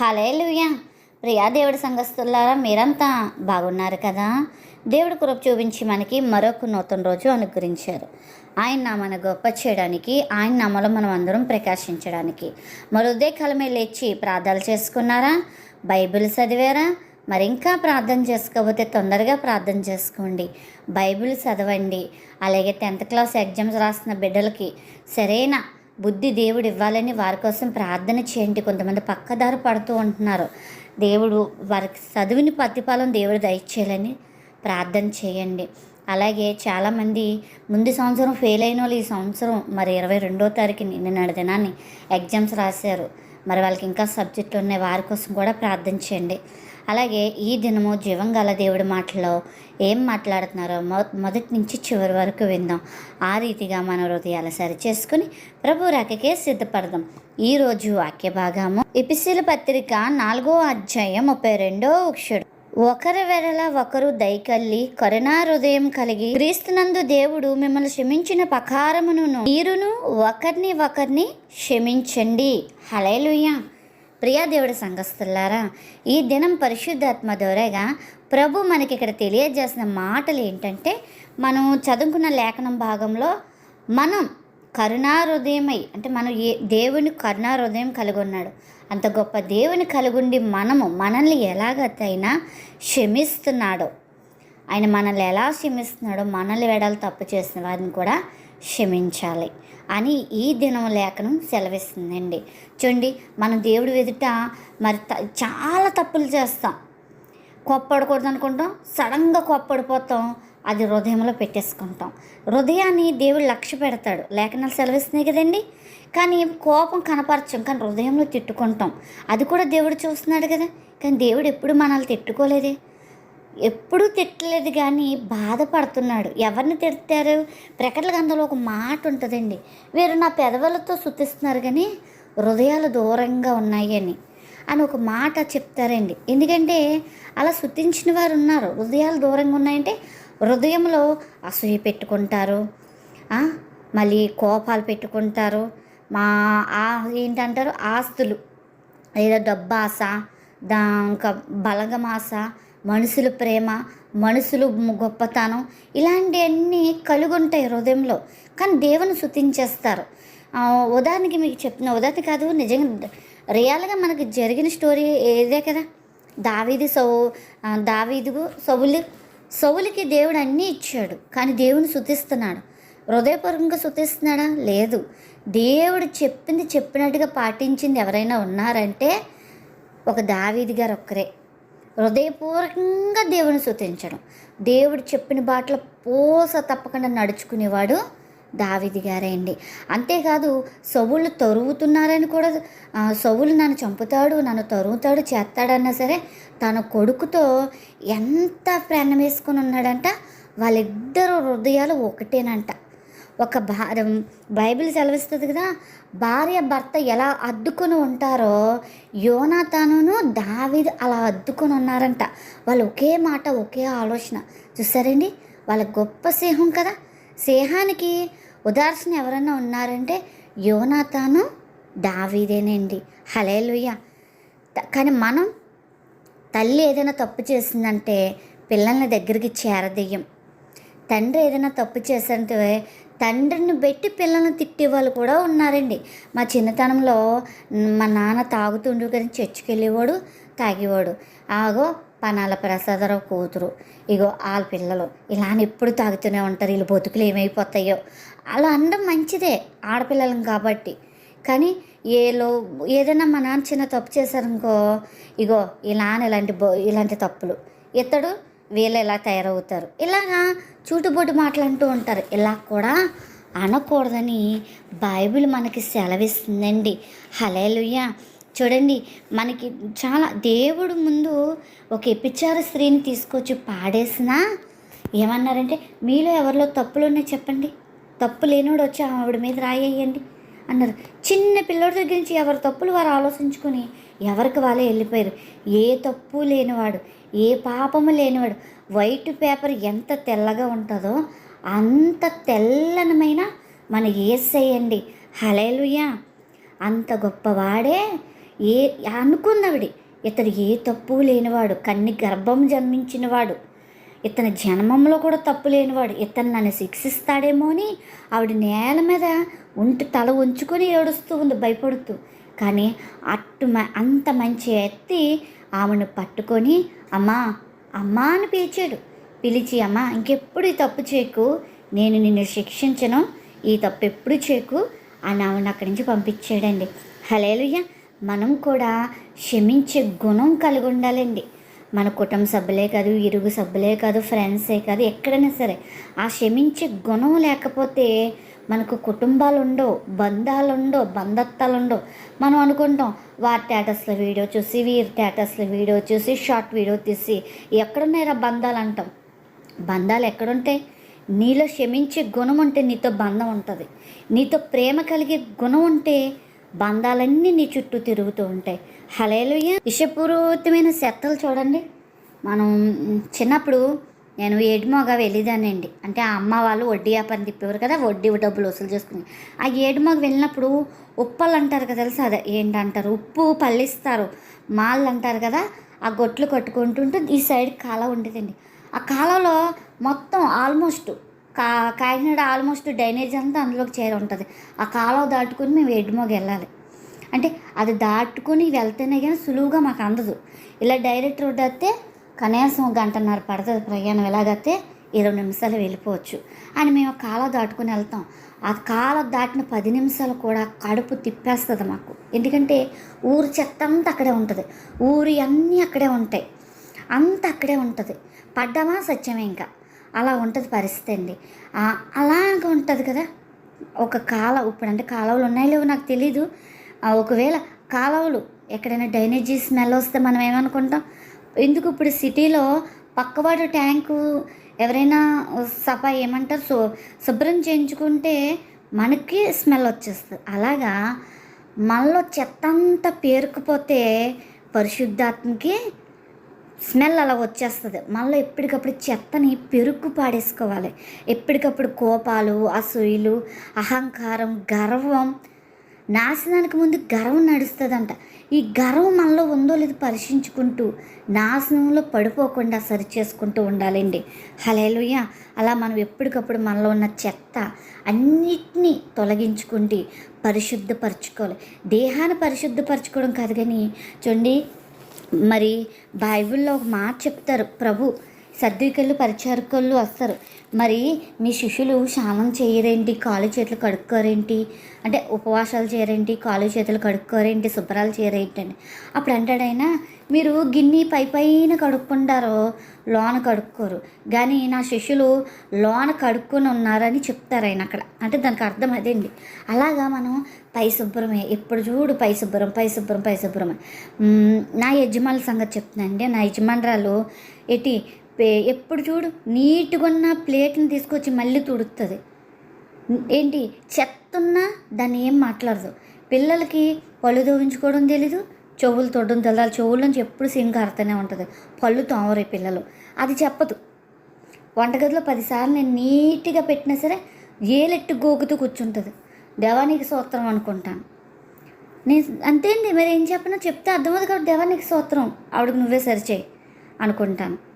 హలే హలేలుయా ప్రియా దేవుడి సంఘస్తులారా మీరంతా బాగున్నారు కదా? దేవుడి కృప చూపించి మనకి మరొక నూతన రోజు అనుగ్రహించారు. ఆయన నామను గొప్ప చేయడానికి ఆయన నామలో మనం అందరం ప్రకాశించడానికి. మరి ఉదయకాలమే లేచి ప్రార్థనలు చేసుకున్నారా? బైబిల్ చదివారా? మరి ఇంకా ప్రార్థన చేసుకోకపోతే తొందరగా ప్రార్థన చేసుకోండి. బైబిల్ చదవండి. అలాగే టెన్త్ క్లాస్ ఎగ్జామ్స్ రాసిన బిడ్డలకి సరైన బుద్ధి దేవుడు ఇవ్వాలని వారి కోసం ప్రార్థన చేయండి. కొంతమంది పక్కదారి పడుతూ ఉంటున్నారు. దేవుడు వారికి చదువుని ప్రతిఫలం దేవుడు దయచేయాలని ప్రార్థన చేయండి. అలాగే చాలామంది ముందు సంవత్సరం ఫెయిల్ అయిన వాళ్ళు ఈ సంవత్సరం మరి ఇరవై రెండో తారీఖుని నిన్న దినాన్ని ఎగ్జామ్స్ రాశారు. మరి వాళ్ళకి ఇంకా సబ్జెక్టులు ఉన్నాయి. వారి కోసం కూడా ప్రార్థన చేయండి. అలాగే ఈ దినము జీవంగల దేవుడి మాటలో ఏం మాట్లాడుతున్నారో మొ మొదటి నుంచి చివరి వరకు విందాం. ఆ రీతిగా మన హృదయాలు సరి చేసుకుని ప్రభు రాకకే సిద్ధపడదాం. ఈరోజు వాక్య భాగము ఎపిసిల పత్రిక నాలుగో అధ్యాయం ముప్పై రెండో అక్షరం. ఒకరి వెరల ఒకరు దయకల్లి కరుణా హృదయం కలిగి క్రీస్తునందు దేవుడు మిమ్మల్ని క్షమించిన పకారమును మీరును ఒకరిని ఒకరిని క్షమించండి. హలేలుయ్యా ప్రియా దేవుడి సంఘస్థులారా ఈ దినం పరిశుద్ధాత్మ ద్వారాగా ప్రభు మనకి ఇక్కడ తెలియజేసిన మాటలు ఏంటంటే మనం చదువుకున్న లేఖనం భాగంలో మనం కరుణా హృదయమై అంటే మనం ఏ దేవుని కరుణా హృదయం కలిగి ఉన్నాడు అంత గొప్ప దేవుని కలిగుండి మనము మనల్ని ఎలాగైనా క్షమిస్తున్నాడో. ఆయన మనల్ని ఎలా క్షమిస్తున్నాడో మనల్ని వెడలు తప్పు చేసిన వారిని కూడా క్షమించాలి అని ఈ దినం లేఖనం సెలవిస్తుందండి. చూడండి మనం దేవుడి ఎదుట మరి త- చాలా తప్పులు చేస్తాం. కొప్పడకూడదు అనుకుంటాం సడన్గా కొప్పడిపోతాం అది హృదయంలో పెట్టేసుకుంటాం. హృదయాన్ని దేవుడు లక్ష్య పెడతాడు. లేఖనాలు సెలవిస్తున్నాయి కదండి? కానీ కోపం కనపరచం కానీ హృదయంలో తిట్టుకుంటాం. అది కూడా దేవుడు చూస్తున్నాడు కదా? కానీ దేవుడు ఎప్పుడు మనల్ని తిట్టుకోలేదే? ఎప్పుడూ తిట్టలేదు కానీ బాధపడుతున్నాడు. ఎవరిని తిడతారు? ప్రకటన గంధంలో ఒక మాట ఉంటుందండి. వీరు నా పెదవులతో శుతిస్తున్నారు కానీ హృదయాలు దూరంగా ఉన్నాయి అని. అని ఒక మాట చెప్తారండి. ఎందుకంటే అలా శుతించిన వారు ఉన్నారు. హృదయాలు దూరంగా ఉన్నాయంటే హృదయంలో అసూయ పెట్టుకుంటారు. మళ్ళీ కోపాలు పెట్టుకుంటారు. మా ఆ ఏంటంటారు? ఆస్తులు. లేదా డబ్బాస దా ఇంకా బలగమాస మనుషుల ప్రేమ మనుషులు గొప్పతనం ఇలాంటివన్నీ కలిగి ఉంటాయి హృదయంలో. కానీ దేవుని శుతించేస్తారు. ఉదాహరణకి మీకు చెప్తున్న ఉదాహరణ కాదు నిజంగా రియల్గా మనకు జరిగిన స్టోరీ ఏదే కదా? దావీది సౌ దావీదు సౌలు సౌలుకి దేవుడు అన్నీ ఇచ్చాడు కానీ దేవుని శుతిస్తున్నాడు. హృదయపూర్వకంగా శుతిస్తున్నాడా? లేదు. దేవుడు చెప్పింది చెప్పినట్టుగా పాటించింది ఎవరైనా ఉన్నారంటే ఒక దావీది గారు ఒక్కరే. హృదయపూర్వకంగా దేవుని స్తుతించడం. దేవుడు చెప్పిన బాటలో పోస తప్పకుండా నడుచుకునేవాడు దావిది గారే అండి. అంతేకాదు సవులు తరువుతున్నారని కూడా సవులు నన్ను చంపుతాడు నన్ను తరుగుతాడు చేస్తాడన్నా సరే తన కొడుకుతో ఎంత ప్రాణం వేసుకుని ఉన్నాడంట? వాళ్ళిద్దరు హృదయాలు ఒకటేనంట. ఒక భార్య బైబిల్ సెలవిస్తుంది కదా భార్య భర్త ఎలా అద్దుకొని ఉంటారో యోనాతానును దావీదు అలా అద్దుకొని ఉన్నారంట. వాళ్ళు ఒకే మాట ఒకే ఆలోచన. చూసారండి? వాళ్ళ గొప్ప స్నేహం కదా. స్నేహానికి ఉదాహరణ ఎవరైనా ఉన్నారంటే యోనాతాను దావీదేనండి. హలేలుయ్య కానీ మనం తల్లి ఏదైనా తప్పు చేసిందంటే పిల్లల్ని దగ్గరికి చేరదీయం తండ్రి ఏదైనా తప్పు చేసంటే తండ్రిని పెట్టి పిల్లల్ని తిట్టే వాళ్ళు కూడా ఉన్నారండి. మా చిన్నతనంలో మా నాన్న తాగుతుండు కానీ చర్చికి వెళ్ళేవాడు తాగేవాడు. ఆగో పనాల ప్రసాదరావు కూతురు. ఇగో వాళ్ళ పిల్లలు. ఇలా అని ఎప్పుడు తాగుతూనే ఉంటారు. వీళ్ళు బతుకులు ఏమైపోతాయో. అలా అనడం మంచిదే ఆడపిల్లలం కాబట్టి. కానీ ఏలో ఏదైనా మా నాన్న చిన్న తప్పు చేశారనుకో ఇగో ఈ నాన్న ఇలాంటి బో ఇలాంటి తప్పులు. ఇతడు వీళ్ళు ఇలా తయారవుతారు. ఇలాగా చూటుబొట్టు మాట్లాడుతూ ఉంటారు. ఇలా కూడా అనకూడదని బైబిల్ మనకి సెలవిస్తుందండి. హలేలుయ్య చూడండి మనకి చాలా దేవుడు ముందు ఒక ఎపిచార స్త్రీని తీసుకొచ్చి పాడేసినా ఏమన్నారంటే మీలో ఎవరిలో తప్పులు ఉన్నాయి చెప్పండి. తప్పు లేనివాడు వచ్చి ఆవిడ మీద రాయేయండి అన్నారు. చిన్న పిల్లోడి దగ్గర నుంచి ఎవరి తప్పులు వారు ఆలోచించుకొని ఎవరికి వాళ్ళే వెళ్ళిపోయారు? ఏ తప్పు లేనివాడు ఏ పాపము లేనివాడు వైట్ పేపర్ ఎంత తెల్లగా ఉంటుందో అంత తెల్లనమైన మన ఏసేయండి హలేలుయా అంత గొప్పవాడే ఏ అనుకున్నవిడి. ఇతడు ఏ తప్పు లేనివాడు కన్ని గర్భం జన్మించినవాడు. ఇతని జన్మంలో కూడా తప్పు లేనివాడు. ఇతను నన్ను శిక్షిస్తాడేమో అని ఆవిడ నేల మీద ఉంటి తల ఉంచుకొని ఏడుస్తూ ఉంది భయపడుతూ. కానీ అట్టు మ- అంత మంచి ఎత్తి ఆమెను పట్టుకొని అమ్మా అమ్మా అని పిలిచాడు. పిలిచి అమ్మా ఇంకెప్పుడు ఈ తప్పు చేయకు. నేను నిన్ను శిక్షించను. ఈ తప్పు ఎప్పుడు చేయకు అని ఆమెను అక్కడి నుంచి పంపించాడండి. హలేలుయ్య మనం కూడా క్షమించే గుణం కలిగి ఉండాలండి. మన కుటుంబ సభ్యులే కాదు ఇరుగు సభ్యులే కాదు ఫ్రెండ్సే కాదు ఎక్కడైనా సరే ఆ క్షమించే గుణం లేకపోతే మనకు కుటుంబాలు ఉండవు బంధాలు ఉండవు బంధత్వాలు ఉండవు మనం అనుకుంటాం వారి స్టేటస్లో వీడియో చూసి వీరి స్టేటస్లో వీడియో చూసి షార్ట్ వీడియో తీసి ఎక్కడున్నాయి బంధాలు అంటాం బంధాలు ఎక్కడుంటాయి నీలో క్షమించే గుణం ఉంటే నీతో బంధం ఉంటుంది. నీతో ప్రేమ కలిగే గుణం ఉంటే బంధాలన్నీ నీ చుట్టూ తిరుగుతూ ఉంటాయి. హలేలుయ్య విషపూరితమైన చెత్తలు చూడండి. మనం చిన్నప్పుడు నేను ఏడుమోగా వెళ్ళేదానండి అంటే ఆ అమ్మ వాళ్ళు వడ్డీ వ్యాపారం తిప్పేవారు కదా వడ్డీ డబ్బులు వసూలు చేసుకుని. ఆ ఏడుమోగ వెళ్ళినప్పుడు ఉప్పలు అంటారు కదా తెలుసు అదే? ఏంటంటారు? ఉప్పు పల్లిస్తారు మాళ్ళు అంటారు కదా ఆ గొట్లు కట్టుకుంటుంటే ఈ సైడ్ కాలం ఉండేదండి. ఆ కాలంలో మొత్తం ఆల్మోస్ట్ కా కాకినాడ ఆల్మోస్ట్ డ్రైనేజ్ అంతా అందులోకి చేరి ఉంటుంది. ఆ కాలం దాటుకుని మేము ఎడ్మోగ వెళ్ళాలి. అంటే అది దాటుకుని వెళ్తేనే కానీ సులువుగా మాకు అందదు. ఇలా డైరెక్ట్ రోడ్ అయితే కనీసం గంటన్నర పడుతుంది ప్రయాణం ఎలాగైతే ఇరవై నిమిషాలు వెళ్ళిపోవచ్చు. అని మేము కాలం దాటుకుని వెళ్తాం. ఆ కాలం దాటిన పది నిమిషాలు కూడా కడుపు తిప్పేస్తుంది మాకు. ఎందుకంటే ఊరు చెత్త అంతా అక్కడే ఉంటుంది. ఊరి అన్నీ అక్కడే ఉంటాయి. అంత అక్కడే ఉంటుంది. పడ్డామా సత్యమే ఇంకా. అలా ఉంటుంది పరిస్థితి అండి. అలాగ ఉంటుంది కదా. ఒక కాల ఇప్పుడు అంటే కాలువలు ఉన్నాయో లేవో నాకు తెలీదు. ఒకవేళ కాలువలు ఎక్కడైనా డ్రైనేజీ స్మెల్ వస్తే మనం ఏమనుకుంటాం? ఎందుకు ఇప్పుడు సిటీలో పక్కవాడు ట్యాంకు ఎవరైనా సఫా ఏమంటారు? శు శుభ్రం చేయించుకుంటే మనకి స్మెల్ వచ్చేస్తుంది. అలాగా మనలో చెత్త అంతా పేరుకుపోతే పరిశుద్ధాత్మకి స్మెల్ అలా వచ్చేస్తుంది. మళ్ళీ ఎప్పటికప్పుడు చెత్తని పెరుగు పాడేసుకోవాలి. ఎప్పటికప్పుడు కోపాలు అసూయలు అహంకారం గర్వం నాశనానికి ముందు గర్వం నడుస్తుందంట. ఈ గర్వం మనలో ఉందో లేదో పరీక్షించుకుంటూ నాశనంలో పడిపోకుండా సరి చేసుకుంటూ ఉండాలండి. హలేలుయ్య అలా మనం ఎప్పటికప్పుడు మనలో ఉన్న చెత్త అన్నిటినీ తొలగించుకుంటే పరిశుద్ధపరచుకోవాలి. దేహాన్ని పరిశుద్ధపరచుకోవడం కాదు కానీ చూడండి మరి బైబిల్లో ఒక మాట చెప్తారు. ప్రభు సర్దికళ్ళు పరిచారకులు వస్తారు. మరి మీ శిష్యులు స్నానం చేయరేంటి? కాలు చేతులు కడుక్కోరేంటి? అంటే ఉపవాసాలు చేయరేంటి? కాలు చేతులు కడుక్కోరేంటి? శుభ్రాలు చేయరేంటి అని. అప్పుడు అంటాడైనా మీరు గిన్నె పై పైన కడుక్కుంటారో లోన కడుక్కోరు. కానీ నా శిష్యులు లోన కడుక్కొని ఉన్నారని చెప్తారు ఆయన అక్కడ. అంటే దానికి అర్థం అదేండి. అలాగా మనం పై శుభ్రమే. ఎప్పుడు చూడు పై శుభ్రం పై శుభ్రం పై శుభ్రమే నా యజమానుల సంగతి చెప్తున్నానండి నా యజమానురాలు ఎటి ఎప్పుడు చూడు నీట్గా ఉన్న ప్లేట్ని తీసుకొచ్చి మళ్ళీ తుడుతుంది ఏంటి? చెత్తున్నా దాన్ని ఏం మాట్లాడదు. పిల్లలకి పళ్ళు తోవించుకోవడం తెలీదు చెవులు తొడడం తెలాలి చెవుల నుంచి ఎప్పుడు సింగ్ కారుతూనే ఉంటుంది. పళ్ళు తోమరే పిల్లలు. అది చెప్పదు. వంటగదిలో పదిసార్లు నేను నీట్గా పెట్టినా సరే ఏలెట్టు గోకుతూ కూర్చుంటుంది. దేవానికి సూత్రం అనుకుంటాను. నేను అంతే అండి మరి ఏం చెప్పినా? చెప్తే అర్థమవుతుంది కాబట్టి దేవానికి సూత్రం ఆవిడకి నువ్వే సరిచేయి అనుకుంటాను.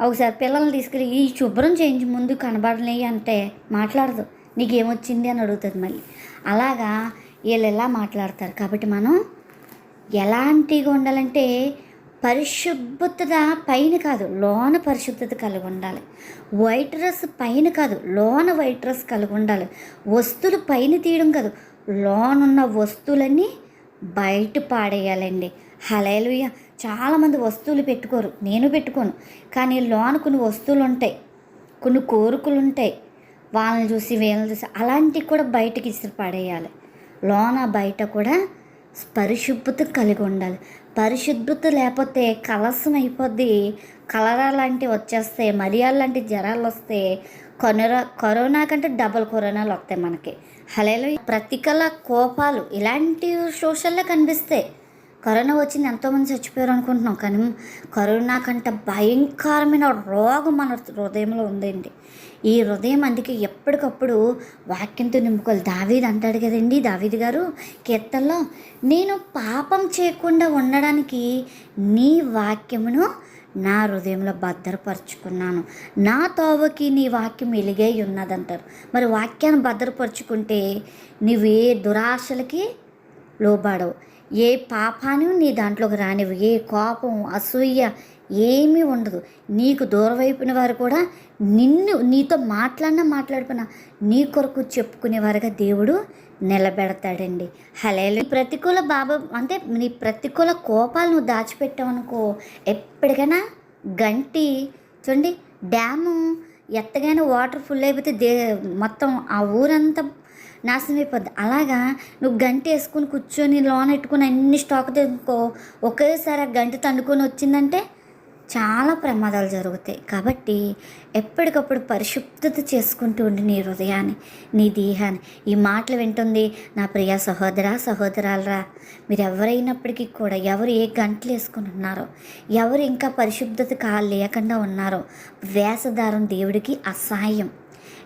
ఒకసారి పిల్లల్ని తీసుకెళ్ళి ఈ శుభ్రం చేయించి ముందు కనబడలేయి అంటే మాట్లాడదు. నీకేమొచ్చింది? అని అడుగుతుంది మళ్ళీ. అలాగా వీళ్ళు ఎలా మాట్లాడతారు. కాబట్టి మనం ఎలాంటిగా ఉండాలంటే పరిశుభ్రత పైన కాదు లోన పరిశుద్ధత కలిగి ఉండాలి. వైట్ డ్రెస్ పైన కాదు లోన వైట్ డ్రెస్ కలిగి ఉండాలి. వస్తువులు పైన తీయడం కాదు లోనున్న వస్తువులన్నీ బయట పాడేయాలండి. హలేలుయ్య చాలామంది వస్తువులు పెట్టుకోరు. నేను పెట్టుకోను. కానీ లోన కొన్ని వస్తువులు ఉంటాయి కొన్ని కోరికలు ఉంటాయి వాళ్ళని చూసి వీళ్ళని చూసి అలాంటివి కూడా బయటకి ఇసురు పడేయాలి. లోన బయట కూడా పరిశుభ్రత కలిగి ఉండాలి. పరిశుభ్రత లేకపోతే కలసం అయిపోద్ది. కలరా లాంటివి వచ్చేస్తాయి. మరియాలు లాంటి జ్వరాలు వస్తే కరోనా కరోనా కంటే డబల్ కరోనాలు వస్తాయి మనకి. హలేలో ప్రతికల కోపాలు ఇలాంటి సోషల్లో కనిపిస్తాయి. కరోనా వచ్చింది ఎంతోమంది చచ్చిపోయారు అనుకుంటున్నాం. కానీ కరోనా కంటే భయంకరమైన రోగం మన హృదయంలో ఉందండి. ఈ హృదయం అందుకే ఎప్పటికప్పుడు వాక్యంతో నింపుకోవాలి. దావీది అంటాడు కదండి దావీది గారు కీర్తనలో నేను పాపం చేయకుండా ఉండడానికి నీ వాక్యమును నా హృదయంలో భద్రపరుచుకున్నాను. నా తోవకి నీ వాక్యం వెలిగై ఉన్నదంటారు. మరి వాక్యాన్ని భద్రపరుచుకుంటే నువ్వు ఏ దురాశలకి లోబడవు. ఏ పాపాన్ని నీ దాంట్లోకి రానివ్వు ఏ కోపం అసూయ ఏమీ ఉండదు. నీకు దూరవైపున వారు కూడా నిన్ను నీతో మాట్లాడినా మాట్లాడుకున్నా నీ కొరకు చెప్పుకునేవారుగా దేవుడు నిలబెడతాడండి. హలే ప్రతికూల బాబా అంటే నీ ప్రతికూల కోపాలు నువ్వు దాచిపెట్టావనుకో ఎప్పటికైనా గంటి చూడండి డ్యాము ఎత్తగానే వాటర్ ఫుల్ అయిపోతే దే మొత్తం ఆ ఊరంతా నాశనం అయిపోద్ది. అలాగా నువ్వు గంట వేసుకుని కూర్చొని లోన్ పెట్టుకుని అన్ని స్టాక్ తెచ్చుకో. ఒకేసారి ఆ గంట తండుకొని వచ్చిందంటే చాలా ప్రమాదాలు జరుగుతాయి. కాబట్టి ఎప్పటికప్పుడు పరిశుద్ధత చేసుకుంటూ ఉండి నీ హృదయాన్ని నీ దేహాన్ని. ఈ మాటలు వింటుంది నా ప్రియ సహోదర సహోదరాలరా. మీరు ఎవరైనప్పటికీ కూడా ఎవరు ఏ గంటలు వేసుకుని ఉన్నారో ఎవరు ఇంకా పరిశుద్ధత కాలు లేకుండా ఉన్నారో వేషధారం దేవుడికి అసహాయం.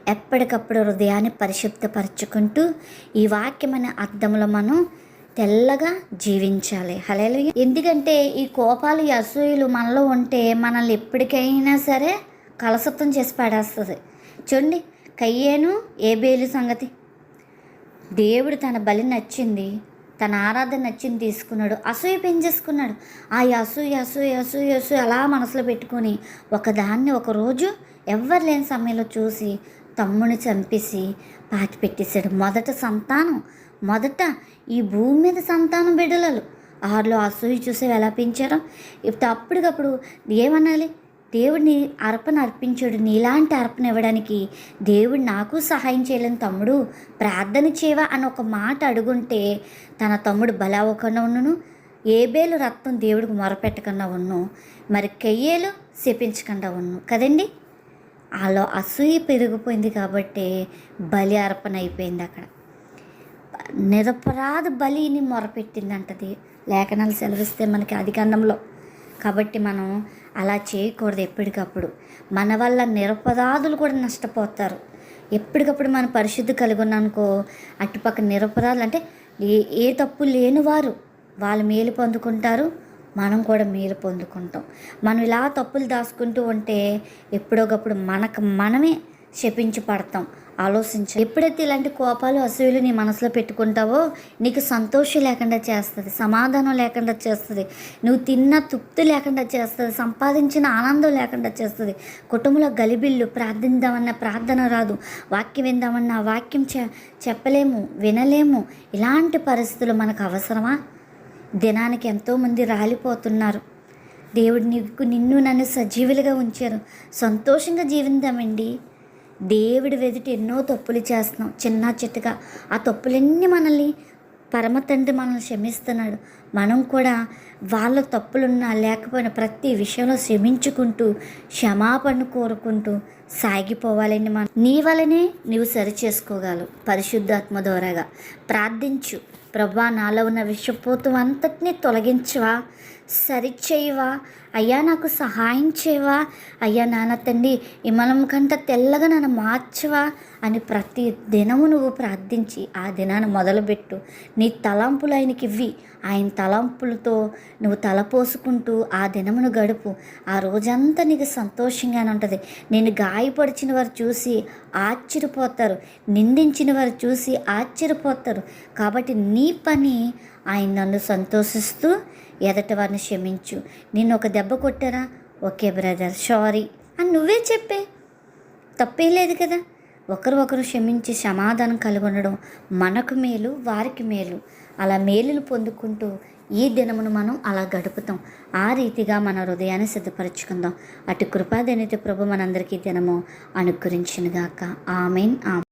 ఎప్పటికప్పుడు హృదయాన్ని పరిశుద్ధపరచుకుంటూ ఈ వాక్యమైన అర్థంలో మనం తెల్లగా జీవించాలి. హలేలు ఎందుకంటే ఈ కోపాలు అసూయలు మనలో ఉంటే మనల్ని ఎప్పటికైనా సరే కలసత్వం చేసి పడేస్తుంది. చూడండి కయ్యేను ఏ బేలు సంగతి. దేవుడు తన బలి నచ్చింది తన ఆరాధన నచ్చింది తీసుకున్నాడు అసూయ పెంచేసుకున్నాడు. ఆ అసూయ అసూయ అసూయ అసూయ అలా మనసులో పెట్టుకొని ఒకదాన్ని ఒకరోజు ఎవ్వరు లేని సమయంలో చూసి తమ్ముని చంపేసి పాతి పెట్టేశాడు. మొదట సంతానం మొదట ఈ భూమి మీద సంతానం బిడ్డలలు. ఆరులో అసూయ చూసి ఎలా పెంచారో? ఇప్పుడు అప్పటికప్పుడు ఏమనాలి? దేవుడిని అర్పణ అర్పించాడు. నీలాంటి అర్పణ ఇవ్వడానికి దేవుడు నాకు సహాయం చేయలేని తమ్ముడు ప్రార్థన చేయవా అని ఒక మాట అడుగుంటే తన తమ్ముడు బలవకుండా ఉన్నను ఏబేలు రక్తం దేవుడికి మొరపెట్టకుండా ఉన్ను మరి కెయ్యేలు శపించకుండా ఉన్ను కదండి? అలా అసూయ పెరిగిపోయింది కాబట్టి బలి అర్పణ అయిపోయింది అక్కడ. నిరపరాధ బలిని మొరపెట్టిందంటది లేఖనాలు సెలవిస్తే మనకి అధికాండంలో కాబట్టి మనం అలా చేయకూడదు ఎప్పటికప్పుడు. మన వల్ల నిరపరాధులు కూడా నష్టపోతారు. ఎప్పటికప్పుడు మన పరిశుద్ధి కలిగి ఉన్నానుకో అటుపక్క నిరపరాధులు అంటే ఏ ఏ తప్పు లేని వారు వాళ్ళు మేలు పొందుకుంటారు. మనం కూడా మేలు పొందుకుంటాం. మనం ఇలా తప్పులు దాచుకుంటూ ఉంటే ఎప్పుడోకప్పుడు మనకు మనమే శపించి పడతాం ఆలోచించ. ఎప్పుడైతే ఇలాంటి కోపాలు అసూయలు నీ మనసులో పెట్టుకుంటావో నీకు సంతోషం లేకుండా చేస్తుంది సమాధానం లేకుండా చేస్తుంది నువ్వు తిన్న తృప్తి లేకుండా చేస్తుంది సంపాదించిన ఆనందం లేకుండా చేస్తుంది. కుటుంబంలో గలిబిల్లు ప్రార్థిద్దామన్న ప్రార్థన రాదు. వాక్యం విందామన్న వాక్యం చె చెప్పలేము వినలేము. ఇలాంటి పరిస్థితులు మనకు అవసరమా? దినానికి ఎంతోమంది రాలిపోతున్నారు. దేవుడు నీకు నిన్ను నన్ను సజీవులుగా ఉంచారు. సంతోషంగా జీవిందామండి. దేవుడి వెదుట ఎన్నో తప్పులు చేస్తున్నాం. చిన్న చిట్టగా ఆ తప్పులన్నీ మనల్ని పరమ తండ్రి మనల్ని క్షమిస్తున్నాడు. మనం కూడా వాళ్ళ తప్పులున్నా లేకపోయినా ప్రతి విషయంలో క్షమించుకుంటూ క్షమాపణ కోరుకుంటూ సాగిపోవాలని మనం. నీ వలనే నువ్వు సరి చేసుకోగలవు పరిశుద్ధాత్మ ద్వారాగా ప్రార్థించు. ప్రభా నాలో ఉన్న విషపోతు అంతటినీ తొలగించవా? సరిచేయవా? అయ్యా నాకు సహాయం చేయవా? అయ్యా నాన్న తండ్రి ఇమలం కంట తెల్లగా నన్ను మార్చవా? అని ప్రతి దినము నువ్వు ప్రార్థించి ఆ దినాన్ని మొదలుపెట్టు నీ తలంపులు ఆయనకి ఇవ్వి. ఆయన తలంపులతో నువ్వు తలపోసుకుంటూ ఆ దినమును గడుపు. ఆ రోజంతా నీకు సంతోషంగానే ఉంటుంది. నేను గాయపడిచిన వారు చూసి ఆశ్చర్యపోతారు. నిందించిన వారు చూసి ఆశ్చర్యపోతారు. కాబట్టి నీ పని ఆయన నన్ను సంతోషిస్తూ ఎదట వారిని క్షమించు. నిన్ను ఒక దెబ్బ కొట్టారా? Okay brother sorry. అని నువ్వే చెప్పే. తప్పే లేదు కదా. ఒకరు ఒకరు క్షమించి సమాధానం కలుగొనడం మనకు మేలు వారికి మేలు. అలా మేలులు పొందుకుంటూ ఈ దినమును మనం అలా గడుపుతాం. ఆ రీతిగా మన హృదయాన్ని సిద్ధపరచుకుందాం. అటు కృపాదనిత ప్రభు మనందరికీ దినము అనుకరించినగాక ఆమెన్ ఆమె